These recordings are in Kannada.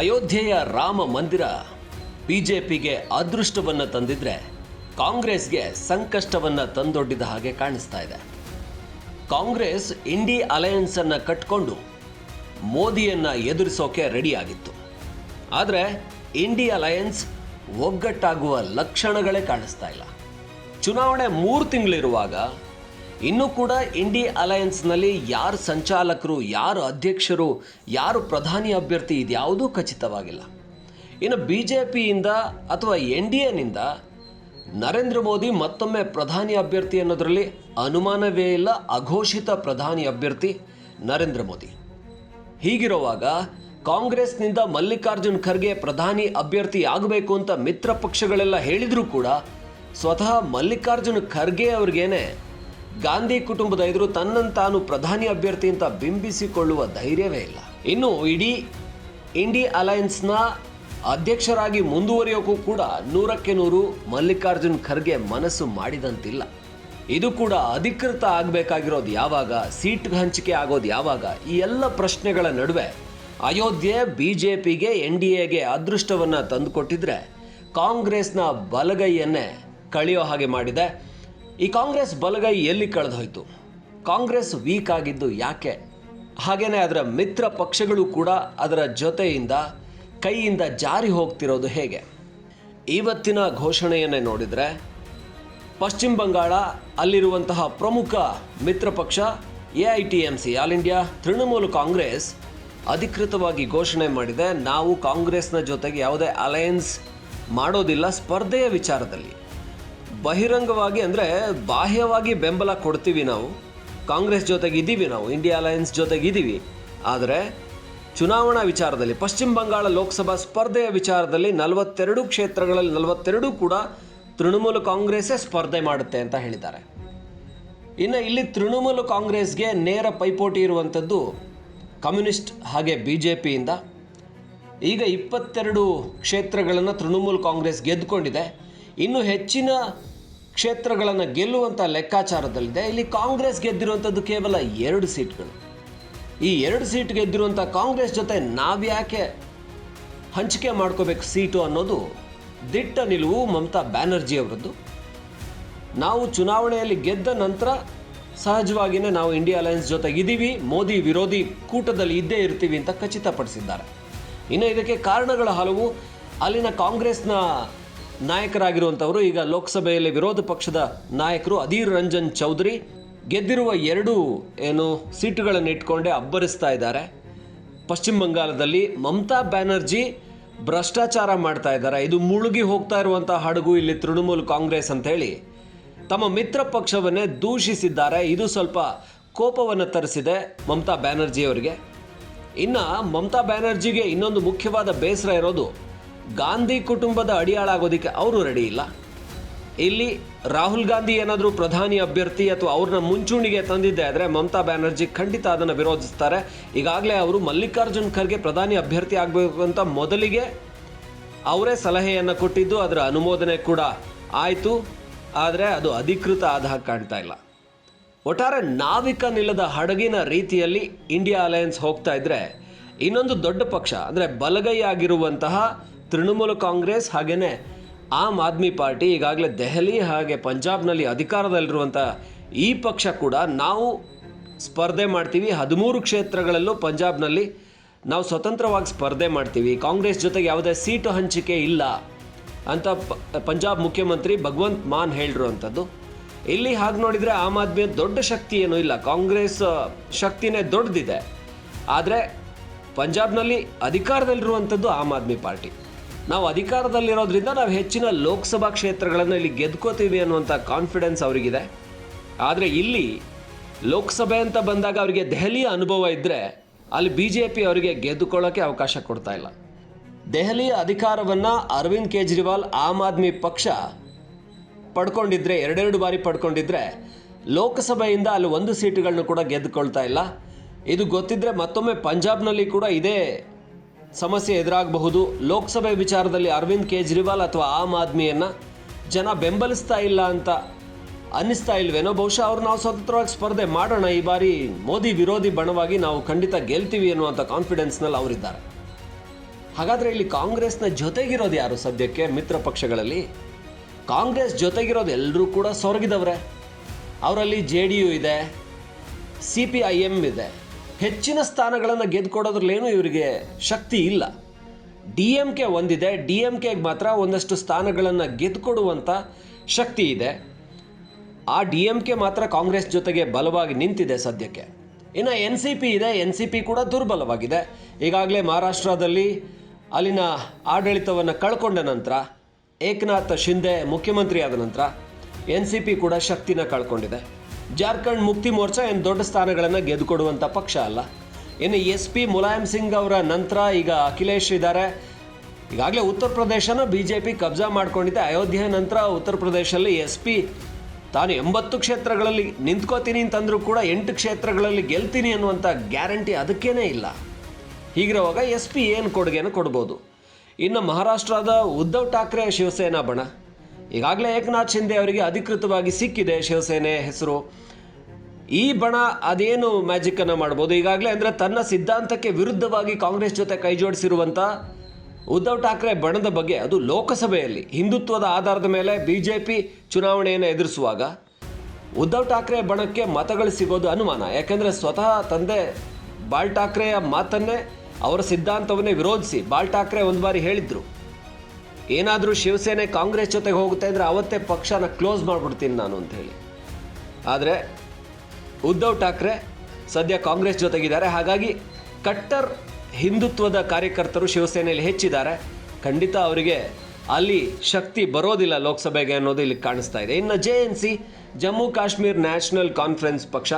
ಅಯೋಧ್ಯೆಯ ರಾಮ ಮಂದಿರ ಬಿಜೆಪಿಗೆ ಅದೃಷ್ಟವನ್ನು ತಂದಿದ್ರೆ ಕಾಂಗ್ರೆಸ್ಗೆ ಸಂಕಷ್ಟವನ್ನು ತಂದೊಡ್ಡಿದ ಹಾಗೆ ಕಾಣಿಸ್ತಾ ಇದೆ. ಕಾಂಗ್ರೆಸ್ ಇಂಡಿ ಅಲಯನ್ಸ್ ಅನ್ನು ಕಟ್ಕೊಂಡು ಮೋದಿಯನ್ನ ಎದುರಿಸೋಕೆ ರೆಡಿಯಾಗಿತ್ತು ಆದರೆ ಇಂಡಿ ಅಲಯನ್ಸ್ ಒಗ್ಗಟ್ಟಾಗುವ ಲಕ್ಷಣಗಳೇ ಕಾಣಿಸ್ತಾ ಇಲ್ಲ. ಚುನಾವಣೆ ಮೂರು ತಿಂಗಳಿರುವಾಗ ಇನ್ನೂ ಕೂಡ ಇಂಡಿ ಅಲಯನ್ಸ್ನಲ್ಲಿ ಯಾರು ಸಂಚಾಲಕರು, ಯಾರು ಅಧ್ಯಕ್ಷರು, ಯಾರು ಪ್ರಧಾನಿ ಅಭ್ಯರ್ಥಿ ಇದ್ಯಾವುದೂ ಖಚಿತವಾಗಿಲ್ಲ. ಇನ್ನು ಬಿ ಜೆ ಪಿಯಿಂದ ಅಥವಾ ಎನ್ ಡಿ ಎನಿಂದ ನರೇಂದ್ರ ಮೋದಿ ಮತ್ತೊಮ್ಮೆ ಪ್ರಧಾನಿ ಅಭ್ಯರ್ಥಿ ಅನ್ನೋದರಲ್ಲಿ ಅನುಮಾನವೇ ಇಲ್ಲ, ಅಘೋಷಿತ ಪ್ರಧಾನಿ ಅಭ್ಯರ್ಥಿ ನರೇಂದ್ರ ಮೋದಿ. ಹೀಗಿರುವಾಗ ಕಾಂಗ್ರೆಸ್ನಿಂದ ಮಲ್ಲಿಕಾರ್ಜುನ್ ಖರ್ಗೆ ಪ್ರಧಾನಿ ಅಭ್ಯರ್ಥಿ ಆಗಬೇಕು ಅಂತ ಮಿತ್ರ ಪಕ್ಷಗಳೆಲ್ಲ ಹೇಳಿದರೂ ಕೂಡ ಸ್ವತಃ ಮಲ್ಲಿಕಾರ್ಜುನ್ ಖರ್ಗೆ ಅವ್ರಿಗೇನೆ ಗಾಂಧಿ ಕುಟುಂಬದ ಎದುರು ತನ್ನಂತಾನು ತಾನು ಪ್ರಧಾನಿ ಅಭ್ಯರ್ಥಿ ಅಂತ ಬಿಂಬಿಸಿಕೊಳ್ಳುವ ಧೈರ್ಯವೇ ಇಲ್ಲ. ಇನ್ನು ಇಡೀ ಇಂಡಿ ಅಲಯನ್ಸ್ನ ಅಧ್ಯಕ್ಷರಾಗಿ ಮುಂದುವರಿಯೋಕ್ಕೂ ಕೂಡ ನೂರಕ್ಕೆ ನೂರು ಮಲ್ಲಿಕಾರ್ಜುನ್ ಖರ್ಗೆ ಮನಸ್ಸು ಮಾಡಿದಂತಿಲ್ಲ. ಇದು ಕೂಡ ಅಧಿಕೃತ ಆಗಬೇಕಾಗಿರೋದು ಯಾವಾಗ, ಸೀಟ್ ಹಂಚಿಕೆ ಆಗೋದು ಯಾವಾಗ, ಈ ಎಲ್ಲ ಪ್ರಶ್ನೆಗಳ ನಡುವೆ ಅಯೋಧ್ಯೆ ಬಿಜೆಪಿಗೆ ಎನ್ ಡಿ ಎಗೆ ಅದೃಷ್ಟವನ್ನು ತಂದುಕೊಟ್ಟಿದ್ರೆ ಕಾಂಗ್ರೆಸ್ನ ಬಲಗೈಯನ್ನೇ ಕಳೆಯೋ ಹಾಗೆ ಮಾಡಿದೆ. ಈ ಕಾಂಗ್ರೆಸ್ ಬಲಗೈ ಎಲ್ಲಿ ಕಳೆದೋಯ್ತು? ಕಾಂಗ್ರೆಸ್ ವೀಕ್ ಆಗಿದ್ದು ಯಾಕೆ? ಹಾಗೇನೆ ಅದರ ಮಿತ್ರ ಪಕ್ಷಗಳು ಕೂಡ ಅದರ ಜೊತೆಯಿಂದ, ಕೈಯಿಂದ ಜಾರಿ ಹೋಗ್ತಿರೋದು ಹೇಗೆ? ಇವತ್ತಿನ ಘೋಷಣೆಯನ್ನೇ ನೋಡಿದರೆ, ಪಶ್ಚಿಮ ಬಂಗಾಳ ಅಲ್ಲಿರುವಂತಹ ಪ್ರಮುಖ ಮಿತ್ರ ಪಕ್ಷ A I T M C All India, Trinamool Congress ಅಧಿಕೃತವಾಗಿ ಘೋಷಣೆ ಮಾಡಿದೆ. ನಾವು ಕಾಂಗ್ರೆಸ್ನ ಜೊತೆಗೆ ಯಾವುದೇ ಅಲಯನ್ಸ್ ಮಾಡೋದಿಲ್ಲ ಸ್ಪರ್ಧೆಯ ವಿಚಾರದಲ್ಲಿ. ಬಹಿರಂಗವಾಗಿ ಅಂದರೆ ಬಾಹ್ಯವಾಗಿ ಬೆಂಬಲ ಕೊಡ್ತೀವಿ ನಾವು. ಕಾಂಗ್ರೆಸ್ ಜೊತೆಗಿದ್ದೀವಿ ನಾವು, ಇಂಡಿಯಾ ಅಲಯನ್ಸ್ ಜೊತೆಗೆ ಇದ್ದೀವಿ. ಆದರೆ ಚುನಾವಣಾ ವಿಚಾರದಲ್ಲಿ, ಪಶ್ಚಿಮ ಬಂಗಾಳ ಲೋಕಸಭಾ ಸ್ಪರ್ಧೆಯ ವಿಚಾರದಲ್ಲಿ ನಲವತ್ತೆರಡು ಕ್ಷೇತ್ರಗಳಲ್ಲಿ ನಲವತ್ತೆರಡು ಕೂಡ ತೃಣಮೂಲ ಕಾಂಗ್ರೆಸ್ಸೇ ಸ್ಪರ್ಧೆ ಮಾಡುತ್ತೆ ಅಂತ ಹೇಳಿದ್ದಾರೆ. ಇನ್ನು ಇಲ್ಲಿ ತೃಣಮೂಲ ಕಾಂಗ್ರೆಸ್ಗೆ ನೇರ ಪೈಪೋಟಿ ಇರುವಂಥದ್ದು ಕಮ್ಯುನಿಸ್ಟ್ ಹಾಗೆ ಬಿ ಜೆ ಪಿಯಿಂದ ಈಗ ಇಪ್ಪತ್ತೆರಡು ಕ್ಷೇತ್ರಗಳನ್ನು ತೃಣಮೂಲ ಕಾಂಗ್ರೆಸ್ ಗೆದ್ದುಕೊಂಡಿದೆ. ಇನ್ನು ಹೆಚ್ಚಿನ ಕ್ಷೇತ್ರಗಳನ್ನು ಗೆಲ್ಲುವಂಥ ಲೆಕ್ಕಾಚಾರದಲ್ಲಿದೆ. ಇಲ್ಲಿ ಕಾಂಗ್ರೆಸ್ ಗೆದ್ದಿರುವಂಥದ್ದು ಕೇವಲ ಎರಡು ಸೀಟ್ಗಳು. ಈ ಎರಡು ಸೀಟ್ ಗೆದ್ದಿರುವಂಥ ಕಾಂಗ್ರೆಸ್ ಜೊತೆ ನಾವ್ಯಾಕೆ ಹಂಚಿಕೆ ಮಾಡ್ಕೋಬೇಕು ಸೀಟು ಅನ್ನೋದು ದಿಟ್ಟ ನಿಲುವು ಮಮತಾ ಬ್ಯಾನರ್ಜಿ ಅವರದ್ದು. ನಾವು ಚುನಾವಣೆಯಲ್ಲಿ ಗೆದ್ದ ನಂತರ ಸಹಜವಾಗಿಯೇ ನಾವು ಇಂಡಿಯಾ ಅಲಯನ್ಸ್ ಜೊತೆಗಿದ್ದೀವಿ ಮೋದಿ ವಿರೋಧಿ ಕೂಟದಲ್ಲಿ ಇದ್ದೇ ಇರ್ತೀವಿ ಅಂತ ಖಚಿತಪಡಿಸಿದ್ದಾರೆ. ಇನ್ನು ಇದಕ್ಕೆ ಕಾರಣಗಳ ಹಲವು. ಅಲ್ಲಿನ ಕಾಂಗ್ರೆಸ್ನ ನಾಯಕರಾಗಿರುವಂಥವರು ಈಗ ಲೋಕಸಭೆಯಲ್ಲಿ ವಿರೋಧ ಪಕ್ಷದ ನಾಯಕರು ಅಧೀರ್ ರಂಜನ್ ಚೌಧರಿ ಗೆದ್ದಿರುವ ಎರಡು, ಏನು, ಸೀಟುಗಳನ್ನು ಇಟ್ಕೊಂಡೇ ಅಬ್ಬರಿಸ್ತಾ ಇದ್ದಾರೆ. ಪಶ್ಚಿಮ ಬಂಗಾಳದಲ್ಲಿ ಮಮತಾ ಬ್ಯಾನರ್ಜಿ ಭ್ರಷ್ಟಾಚಾರ ಮಾಡ್ತಾ ಇದ್ದಾರೆ. ಇದು ಮುಳುಗಿ ಹೋಗ್ತಾ ಇರುವಂಥ ಹಡಗು ಇಲ್ಲಿ ತೃಣಮೂಲ ಕಾಂಗ್ರೆಸ್ ಅಂತ ಹೇಳಿ ತಮ್ಮ ಮಿತ್ರ ಪಕ್ಷವನ್ನೇ ದೂಷಿಸಿದ್ದಾರೆ. ಇದು ಸ್ವಲ್ಪ ಕೋಪವನ್ನು ತರಿಸಿದೆ ಮಮತಾ ಬ್ಯಾನರ್ಜಿಯವರಿಗೆ. ಇನ್ನು ಮಮತಾ ಬ್ಯಾನರ್ಜಿಗೆ ಇನ್ನೊಂದು ಮುಖ್ಯವಾದ ಬೇಸರ ಇರೋದು ಗಾಂಧಿ ಕುಟುಂಬದ ಅಡಿಯಾಳಾಗೋದಕ್ಕೆ ಅವರು ರೆಡಿ ಇಲ್ಲ. ಇಲ್ಲಿ ರಾಹುಲ್ ಗಾಂಧಿ ಏನಾದರೂ ಪ್ರಧಾನಿ ಅಭ್ಯರ್ಥಿ ಅಥವಾ ಅವ್ರನ್ನ ಮುಂಚೂಣಿಗೆ ತಂದಿದ್ದೆ ಆದರೆ ಮಮತಾ ಬ್ಯಾನರ್ಜಿ ಖಂಡಿತ ಅದನ್ನು ವಿರೋಧಿಸ್ತಾರೆ. ಈಗಾಗಲೇ ಅವರು ಮಲ್ಲಿಕಾರ್ಜುನ್ ಖರ್ಗೆ ಪ್ರಧಾನಿ ಅಭ್ಯರ್ಥಿ ಆಗಬೇಕು ಅಂತ ಮೊದಲಿಗೆ ಅವರೇ ಸಲಹೆಯನ್ನು ಕೊಟ್ಟಿದ್ದು, ಅದರ ಅನುಮೋದನೆ ಕೂಡ ಆಯಿತು. ಆದರೆ ಅದು ಅಧಿಕೃತ ಆದ ಹಾಗೆ ಕಾಣ್ತಾ ಇಲ್ಲ. ಒಟ್ಟಾರೆ ನಾವಿಕ ನಿಲ್ಲದ ಹಡಗಿನ ರೀತಿಯಲ್ಲಿ ಇಂಡಿಯಾ ಅಲಯನ್ಸ್ ಹೋಗ್ತಾ ಇದ್ರೆ ಇನ್ನೊಂದು ದೊಡ್ಡ ಪಕ್ಷ, ಅಂದರೆ ಬಲಗೈ ಆಗಿರುವಂತಹ ತೃಣಮೂಲ ಕಾಂಗ್ರೆಸ್ ಹಾಗೇ ಆಮ್ ಆದ್ಮಿ ಪಾರ್ಟಿ ಈಗಾಗಲೇ ದೆಹಲಿ ಹಾಗೆ ಪಂಜಾಬ್ನಲ್ಲಿ ಅಧಿಕಾರದಲ್ಲಿರುವಂಥ ಈ ಪಕ್ಷ ಕೂಡ ನಾವು ಸ್ಪರ್ಧೆ ಮಾಡ್ತೀವಿ. ಹದಿಮೂರು ಕ್ಷೇತ್ರಗಳಲ್ಲೂ ಪಂಜಾಬ್ನಲ್ಲಿ ನಾವು ಸ್ವತಂತ್ರವಾಗಿ ಸ್ಪರ್ಧೆ ಮಾಡ್ತೀವಿ. ಕಾಂಗ್ರೆಸ್ ಜೊತೆಗೆ ಯಾವುದೇ ಸೀಟು ಹಂಚಿಕೆ ಇಲ್ಲ ಅಂತ ಪಂಜಾಬ್ ಮುಖ್ಯಮಂತ್ರಿ ಭಗವಂತ್ ಮಾನ್ ಹೇಳಿರುವಂಥದ್ದು ಇಲ್ಲಿ ಹಾಗೆ ನೋಡಿದರೆ ಆಮ್ ಆದ್ಮಿಯ ದೊಡ್ಡ ಶಕ್ತಿ ಏನೂ ಇಲ್ಲ. ಕಾಂಗ್ರೆಸ್ ಶಕ್ತಿನೇ ದೊಡ್ಡದಿದೆ. ಆದರೆ ಪಂಜಾಬ್ನಲ್ಲಿ ಅಧಿಕಾರದಲ್ಲಿರುವಂಥದ್ದು ಆಮ್ ಆದ್ಮಿ ಪಾರ್ಟಿ. ನಾವು ಅಧಿಕಾರದಲ್ಲಿರೋದ್ರಿಂದ ನಾವು ಹೆಚ್ಚಿನ ಲೋಕಸಭಾ ಕ್ಷೇತ್ರಗಳನ್ನು ಇಲ್ಲಿ ಗೆದ್ಕೋತೀವಿ ಅನ್ನುವಂಥ ಕಾನ್ಫಿಡೆನ್ಸ್ ಅವರಿಗಿದೆ. ಆದರೆ ಇಲ್ಲಿ ಲೋಕಸಭೆ ಅಂತ ಬಂದಾಗ ಅವರಿಗೆ ದೆಹಲಿಯ ಅನುಭವ ಇದ್ದರೆ ಅಲ್ಲಿ ಬಿ ಜೆ ಪಿ ಅವರಿಗೆ ಗೆದ್ದುಕೊಳ್ಳೋಕ್ಕೆ ಅವಕಾಶ ಕೊಡ್ತಾ ಇಲ್ಲ. ದೆಹಲಿಯ ಅಧಿಕಾರವನ್ನು ಅರವಿಂದ್ ಕೇಜ್ರಿವಾಲ್ ಆಮ್ ಆದ್ಮಿ ಪಕ್ಷ ಪಡ್ಕೊಂಡಿದ್ರೆ, ಎರಡೆರಡು ಬಾರಿ ಪಡ್ಕೊಂಡಿದ್ರೆ ಲೋಕಸಭೆಯಿಂದ ಅಲ್ಲಿ ಒಂದು ಸೀಟುಗಳನ್ನು ಕೂಡ ಗೆದ್ದುಕೊಳ್ತಾ ಇಲ್ಲ. ಇದು ಗೊತ್ತಿದ್ರೆ ಮತ್ತೊಮ್ಮೆ ಪಂಜಾಬ್ನಲ್ಲಿ ಕೂಡ ಇದೇ ಸಮಸ್ಯೆ ಎದುರಾಗಬಹುದು. ಲೋಕಸಭೆ ವಿಚಾರದಲ್ಲಿ ಅರವಿಂದ್ ಕೇಜ್ರಿವಾಲ್ ಅಥವಾ ಆಮ್ ಆದ್ಮಿಯನ್ನು ಜನ ಬೆಂಬಲಿಸ್ತಾ ಇಲ್ಲ ಅಂತ ಅನ್ನಿಸ್ತಾ ಇಲ್ವೇನೋ? ಬಹುಶಃ ಅವ್ರು ನಾವು ಸ್ವತಂತ್ರವಾಗಿ ಸ್ಪರ್ಧೆ ಮಾಡೋಣ. ಈ ಬಾರಿ ಮೋದಿ ವಿರೋಧಿ ಬಣವಾಗಿ ನಾವು ಖಂಡಿತ ಗೆಲ್ತೀವಿ ಅನ್ನುವಂಥ ಕಾನ್ಫಿಡೆನ್ಸ್ನಲ್ಲಿ ಅವರಿದ್ದಾರೆ. ಹಾಗಾದರೆ ಇಲ್ಲಿ ಕಾಂಗ್ರೆಸ್ನ ಜೊತೆಗಿರೋದು ಯಾರು ಸದ್ಯಕ್ಕೆ? ಮಿತ್ರ ಪಕ್ಷಗಳಲ್ಲಿ ಕಾಂಗ್ರೆಸ್ ಜೊತೆಗಿರೋದು ಎಲ್ಲರೂ ಕೂಡ ಸೊರಗಿದವ್ರೆ. ಅವರಲ್ಲಿ ಜೆ ಡಿ ಯು ಇದೆ, ಸಿ ಪಿ ಐ ಎಂ ಇದೆ. ಹೆಚ್ಚಿನ ಸ್ಥಾನಗಳನ್ನು ಗೆದ್ದುಕೊಡೋದ್ರಲ್ಲೇನು ಇವರಿಗೆ ಶಕ್ತಿ ಇಲ್ಲ. ಡಿ ಎಂ ಕೆ ಒಂದಿದೆ ಡಿ ಎಂ ಕೆಗೆ ಮಾತ್ರ ಒಂದಷ್ಟು ಸ್ಥಾನಗಳನ್ನು ಗೆದ್ದುಕೊಡುವಂಥ ಶಕ್ತಿ ಇದೆ. ಆ ಡಿ ಎಂ ಕೆ ಮಾತ್ರ ಕಾಂಗ್ರೆಸ್ ಜೊತೆಗೆ ಬಲವಾಗಿ ನಿಂತಿದೆ ಸದ್ಯಕ್ಕೆ. ಇನ್ನು ಎನ್ ಸಿ ಪಿ ಇದೆ ಎನ್ ಸಿ ಪಿ ಕೂಡ ದುರ್ಬಲವಾಗಿದೆ. ಈಗಾಗಲೇ ಮಹಾರಾಷ್ಟ್ರದಲ್ಲಿ ಅಲ್ಲಿನ ಆಡಳಿತವನ್ನು ಕಳ್ಕೊಂಡ ನಂತರ, ಏಕನಾಥ್ ಶಿಂದೆ ಮುಖ್ಯಮಂತ್ರಿ ಆದ ನಂತರ ಎನ್ ಸಿ ಪಿ ಕೂಡ ಶಕ್ತಿನ ಕಳ್ಕೊಂಡಿದೆ. ಜಾರ್ಖಂಡ್ ಮುಕ್ತಿ ಮೋರ್ಚಾ ಏನು ದೊಡ್ಡ ಸ್ಥಾನಗಳನ್ನು ಗೆದ್ದುಕೊಡುವಂಥ ಪಕ್ಷ ಅಲ್ಲ. ಇನ್ನು ಎಸ್ ಪಿ ಮುಲಾಯಂ ಸಿಂಗ್ ಅವರ ನಂತರ ಈಗ ಅಖಿಲೇಶ್ ಇದ್ದಾರೆ. ಈಗಾಗಲೇ ಉತ್ತರ ಪ್ರದೇಶನ ಬಿ ಜೆ ಪಿ ಕಬ್ಜಾ ಮಾಡ್ಕೊಂಡಿದೆ. ಅಯೋಧ್ಯೆ ನಂತರ ಉತ್ತರ ಪ್ರದೇಶದಲ್ಲಿ ಎಸ್ ಪಿ ತಾನು ಎಂಬತ್ತು ಕ್ಷೇತ್ರಗಳಲ್ಲಿ ನಿಂತ್ಕೋತೀನಿ ಅಂತಂದರೂ ಕೂಡ ಎಂಟು ಕ್ಷೇತ್ರಗಳಲ್ಲಿ ಗೆಲ್ತೀನಿ ಅನ್ನುವಂಥ ಗ್ಯಾರಂಟಿ ಅದಕ್ಕೇನೇ ಇಲ್ಲ. ಹೀಗಿರುವಾಗ ಎಸ್ ಪಿ ಏನು ಕೊಡುಗೆಯನ್ನು ಕೊಡ್ಬೋದು. ಇನ್ನು ಮಹಾರಾಷ್ಟ್ರದ ಉದ್ಧವ್ ಠಾಕ್ರೆ, ಶಿವಸೇನಾ ಬಣ. ಈಗಾಗಲೇ ಏಕನಾಥ್ ಶಿಂದೆ ಅವರಿಗೆ ಅಧಿಕೃತವಾಗಿ ಸಿಕ್ಕಿದೆ ಶಿವಸೇನೆ ಹೆಸರು. ಈ ಬಣ ಅದೇನು ಮ್ಯಾಜಿಕ್ಕನ್ನು ಮಾಡ್ಬೋದು? ಈಗಾಗಲೇ ಅಂದರೆ ತನ್ನ ಸಿದ್ಧಾಂತಕ್ಕೆ ವಿರುದ್ಧವಾಗಿ ಕಾಂಗ್ರೆಸ್ ಜೊತೆ ಕೈ ಜೋಡಿಸಿರುವಂಥ ಉದ್ಧವ್ ಠಾಕ್ರೆ ಬಣದ ಬಗ್ಗೆ ಅದು ಲೋಕಸಭೆಯಲ್ಲಿ ಹಿಂದುತ್ವದ ಆಧಾರದ ಮೇಲೆ ಬಿ ಜೆ ಪಿ ಚುನಾವಣೆಯನ್ನು ಎದುರಿಸುವಾಗ ಉದ್ಧವ್ ಠಾಕ್ರೆ ಬಣಕ್ಕೆ ಮತಗಳು ಸಿಗೋದು ಅನುಮಾನ. ಯಾಕೆಂದರೆ ಸ್ವತಃ ತಂದೆ ಬಾಲ್ ಠಾಕ್ರೆಯ ಮಾತನ್ನೇ ಅವರ ಸಿದ್ಧಾಂತವನ್ನೇ ವಿರೋಧಿಸಿ ಬಾಲ್ ಠಾಕ್ರೆ ಒಂದು ಬಾರಿ ಹೇಳಿದ್ರು. ಏನಾದರೂ ಶಿವಸೇನೆ ಕಾಂಗ್ರೆಸ್ ಜೊತೆಗೆ ಹೋಗುತ್ತೆ ಅಂದರೆ ಅವತ್ತೇ ಪಕ್ಷನ ಕ್ಲೋಸ್ ಮಾಡಿಬಿಡ್ತೀನಿ ನಾನು ಅಂತ ಹೇಳಿ. ಆದರೆ ಉದ್ಧವ್ ಠಾಕ್ರೆ ಸದ್ಯ ಕಾಂಗ್ರೆಸ್ ಜೊತೆಗಿದ್ದಾರೆ. ಹಾಗಾಗಿ ಕಟ್ಟರ್ ಹಿಂದುತ್ವದ ಕಾರ್ಯಕರ್ತರು ಶಿವಸೇನೆಯಲ್ಲಿ ಹೆಚ್ಚಿದ್ದಾರೆ. ಖಂಡಿತ ಅವರಿಗೆ ಅಲ್ಲಿ ಶಕ್ತಿ ಬರೋದಿಲ್ಲ ಲೋಕಸಭೆಗೆ ಅನ್ನೋದು ಇಲ್ಲಿ ಕಾಣಿಸ್ತಾ ಇದೆ. ಇನ್ನು J N C, Jammu Kashmir national conference ಪಕ್ಷ.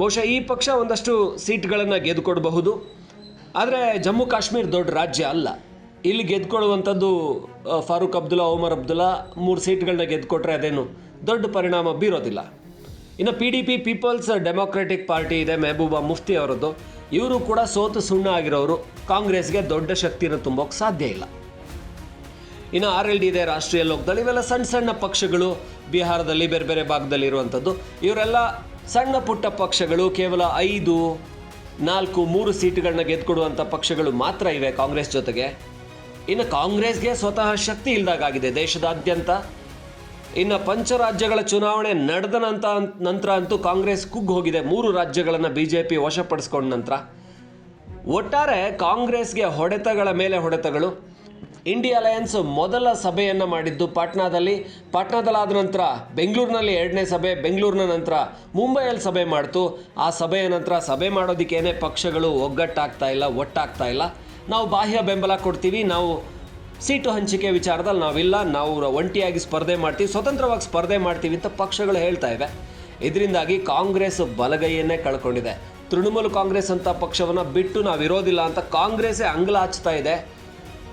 ಬಹುಶಃ ಈ ಪಕ್ಷ ಒಂದಷ್ಟು ಸೀಟ್ಗಳನ್ನು ಗೆದ್ದುಕೊಡಬಹುದು ಆದರೆ ಜಮ್ಮು ಕಾಶ್ಮೀರ್ ದೊಡ್ಡ ರಾಜ್ಯ ಅಲ್ಲ. ಇಲ್ಲಿ ಗೆದ್ಕೊಳ್ಳುವಂಥದ್ದು ಫಾರೂಕ್ ಅಬ್ದುಲ್ಲಾ, ಓಮರ್ ಅಬ್ದುಲ್ಲಾ, ಮೂರು ಸೀಟ್ಗಳನ್ನ ಗೆದ್ದುಕೊಟ್ರೆ ಅದೇನು ದೊಡ್ಡ ಪರಿಣಾಮ ಬೀರೋದಿಲ್ಲ. ಇನ್ನು P D P people's democratic party ಇದೆ, ಮೆಹಬೂಬಾ ಮುಫ್ತಿ ಅವರದ್ದು. ಇವರು ಕೂಡ ಸೋತು ಸುಣ್ಣ ಆಗಿರೋರು, ಕಾಂಗ್ರೆಸ್ಗೆ ದೊಡ್ಡ ಶಕ್ತಿಯನ್ನು ತುಂಬೋಕೆ ಸಾಧ್ಯ ಇಲ್ಲ. ಇನ್ನು ಆರ್ ಎಲ್ ಡಿ ಇದೆ, ರಾಷ್ಟ್ರೀಯ ಲೋಕದಳ ಇವೆಲ್ಲ ಸಣ್ಣ ಸಣ್ಣ ಪಕ್ಷಗಳು, ಬಿಹಾರದಲ್ಲಿ ಬೇರೆ ಬೇರೆ ಭಾಗದಲ್ಲಿ ಇರುವಂಥದ್ದು ಇವರೆಲ್ಲ ಸಣ್ಣ ಪುಟ್ಟ ಪಕ್ಷಗಳು, ಕೇವಲ ಐದು, ನಾಲ್ಕು, ಮೂರು ಸೀಟುಗಳನ್ನ ಗೆದ್ದುಕೊಡುವಂಥ ಪಕ್ಷಗಳು ಮಾತ್ರ ಇವೆ ಕಾಂಗ್ರೆಸ್ ಜೊತೆಗೆ. ಇನ್ನು ಕಾಂಗ್ರೆಸ್ಗೆ ಸ್ವತಃ ಶಕ್ತಿ ಇಲ್ಲದಾಗಿದೆ ದೇಶದಾದ್ಯಂತ. ಇನ್ನು ಪಂಚರಾಜ್ಯಗಳ ಚುನಾವಣೆ ನಡೆದ ನಂತರ ನಂತರ ಅಂತೂ ಕಾಂಗ್ರೆಸ್ ಕುಗ್ಗು ಹೋಗಿದೆ. ಮೂರು ರಾಜ್ಯಗಳನ್ನು ಬಿ ಜೆ ಪಿ ವಶಪಡಿಸ್ಕೊಂಡ ನಂತರ. ಒಟ್ಟಾರೆ ಕಾಂಗ್ರೆಸ್ಗೆ ಹೊಡೆತಗಳ ಮೇಲೆ ಹೊಡೆತಗಳು. ಇಂಡಿಯಾ ಅಲಯನ್ಸ್ ಮೊದಲ ಸಭೆಯನ್ನು ಮಾಡಿದ್ದು ಪಾಟ್ನಾದಲ್ಲಿ. ಪಾಟ್ನಾದಲ್ಲಾದ ನಂತರ ಬೆಂಗಳೂರಿನಲ್ಲಿ ಎರಡನೇ ಸಭೆ, ಬೆಂಗಳೂರಿನ ನಂತರ ಮುಂಬೈಯಲ್ಲಿ ಸಭೆ ಮಾಡ್ತು. ಆ ಸಭೆಯ ನಂತರ ಸಭೆ ಮಾಡೋದಕ್ಕೇನೆ ಪಕ್ಷಗಳು ಒಗ್ಗಟ್ಟಾಗ್ತಾ ಇಲ್ಲ, ಒಟ್ಟಾಗ್ತಾ ಇಲ್ಲ. ನಾವು ಬಾಹ್ಯ ಬೆಂಬಲ ಕೊಡ್ತೀವಿ, ನಾವು ಸೀಟು ಹಂಚಿಕೆ ವಿಚಾರದಲ್ಲಿ ನಾವಿಲ್ಲ, ನಾವು ಒಂಟಿಯಾಗಿ ಸ್ಪರ್ಧೆ ಮಾಡ್ತೀವಿ, ಸ್ವತಂತ್ರವಾಗಿ ಸ್ಪರ್ಧೆ ಮಾಡ್ತೀವಿ ಅಂತ ಪಕ್ಷಗಳು ಹೇಳ್ತಾ ಇವೆ. ಇದರಿಂದಾಗಿ ಕಾಂಗ್ರೆಸ್ ಬಲಗೈಯನ್ನೇ ಕಳ್ಕೊಂಡಿದೆ. ತೃಣಮೂಲ ಕಾಂಗ್ರೆಸ್ ಅಂತ ಪಕ್ಷವನ್ನು ಬಿಟ್ಟು ನಾವು ಇರೋದಿಲ್ಲ ಅಂತ ಕಾಂಗ್ರೆಸ್ಸೇ ಅಂಗಲಾಚ್ತಾ ಇದೆ.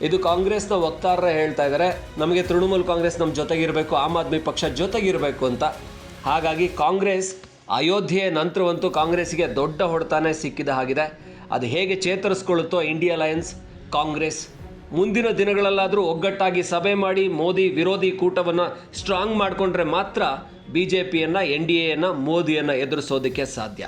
ಇದು ಕಾಂಗ್ರೆಸ್ನ ವಕ್ತಾರರೇ ಹೇಳ್ತಾ ಇದ್ದಾರೆ, ನಮಗೆ ತೃಣಮೂಲ ಕಾಂಗ್ರೆಸ್ ನಮ್ಮ ಜೊತೆಗಿರಬೇಕು, ಆಮ್ ಆದ್ಮಿ ಪಕ್ಷ ಜೊತೆಗಿರಬೇಕು ಅಂತ. ಹಾಗಾಗಿ ಕಾಂಗ್ರೆಸ್ ಅಯೋಧ್ಯೆ ನಂತರವಂತೂ ಕಾಂಗ್ರೆಸ್ಗೆ ದೊಡ್ಡ ಹೊಡೆತಾನೆ ಸಿಕ್ಕಿದ ಹಾಗಿದೆ. ಅದು ಹೇಗೆ ಚೇತರಿಸ್ಕೊಳ್ಳುತ್ತೋ ಇಂಡಿಯಾ ಅಲಯನ್ಸ್, ಕಾಂಗ್ರೆಸ್, ಮುಂದಿನ ದಿನಗಳಲ್ಲಾದರೂ ಒಗ್ಗಟ್ಟಾಗಿ ಸಭೆ ಮಾಡಿ ಮೋದಿ ವಿರೋಧಿ ಕೂಟವನ್ನು ಸ್ಟ್ರಾಂಗ್ ಮಾಡಿಕೊಂಡ್ರೆ ಮಾತ್ರ ಬಿ ಜೆ ಪಿಯನ್ನು ಎನ್ ಡಿ ಎಯನ್ನು ಮೋದಿಯನ್ನು ಎದುರಿಸೋದಕ್ಕೆ ಸಾಧ್ಯ.